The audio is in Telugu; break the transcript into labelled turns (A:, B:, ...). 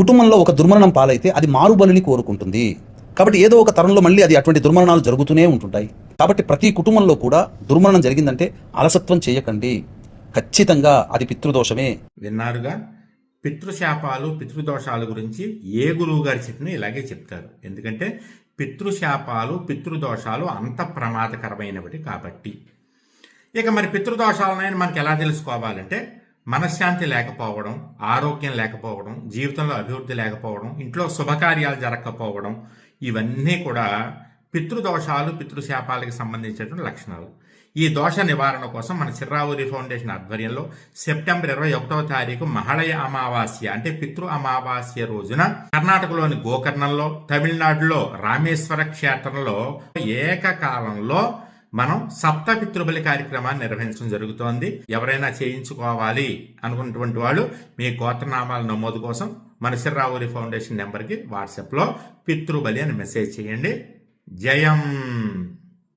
A: కుటుంబంలో ఒక దుర్మరణం పాలైతే అది మారుబలిని కోరుకుంటుంది. కాబట్టి ఏదో ఒక తరంలో మళ్ళీ అది అటువంటి దుర్మరణాలు జరుగుతూనే ఉంటుంటాయి. కాబట్టి ప్రతి కుటుంబంలో కూడా దుర్మరణం జరిగిందంటే అలసత్వం చేయకండి. ఖచ్చితంగా అది పితృదోషమే.
B: విన్నారుగా? పితృశాపాలు పితృదోషాల గురించి ఏ గురువు గారు చెప్పినా ఇలాగే చెప్తారు. ఎందుకంటే పితృశాపాలు పితృదోషాలు అంత ప్రమాదకరమైనవి కాబట్టి. ఇక మరి పితృదోషాలనైనా మనకి ఎలా తెలుసుకోవాలంటే మనశ్శాంతి లేకపోవడం ఆరోగ్యం లేకపోవడం జీవితంలో అభివృద్ధి లేకపోవడం ఇంట్లో శుభకార్యాలు జరగకపోవడం ఇవన్నీ కూడా పితృదోషాలు పితృశాపాలకు సంబంధించినటువంటి లక్షణాలు. ఈ దోష నివారణ కోసం మన చిర్రావూరి ఫౌండేషన్ ఆధ్వర్యంలో సెప్టెంబర్ ఇరవై ఒకటవ తారీఖు మహళయ అమావాస్య అంటే పితృ అమావాస్య రోజున కర్ణాటకలోని గోకర్ణంలో తమిళనాడులో రామేశ్వర క్షేత్రంలో ఏకకాలంలో మనం సప్త పితృబలి కార్యక్రమాన్ని నిర్వహించడం జరుగుతోంది. ఎవరైనా చేయించుకోవాలి అనుకున్నటువంటి వాళ్ళు మీ గోత్రనామాల నమోదు కోసం మన ఫౌండేషన్ నెంబర్కి వాట్సాప్లో పితృబలి అని మెసేజ్ చేయండి. జయం!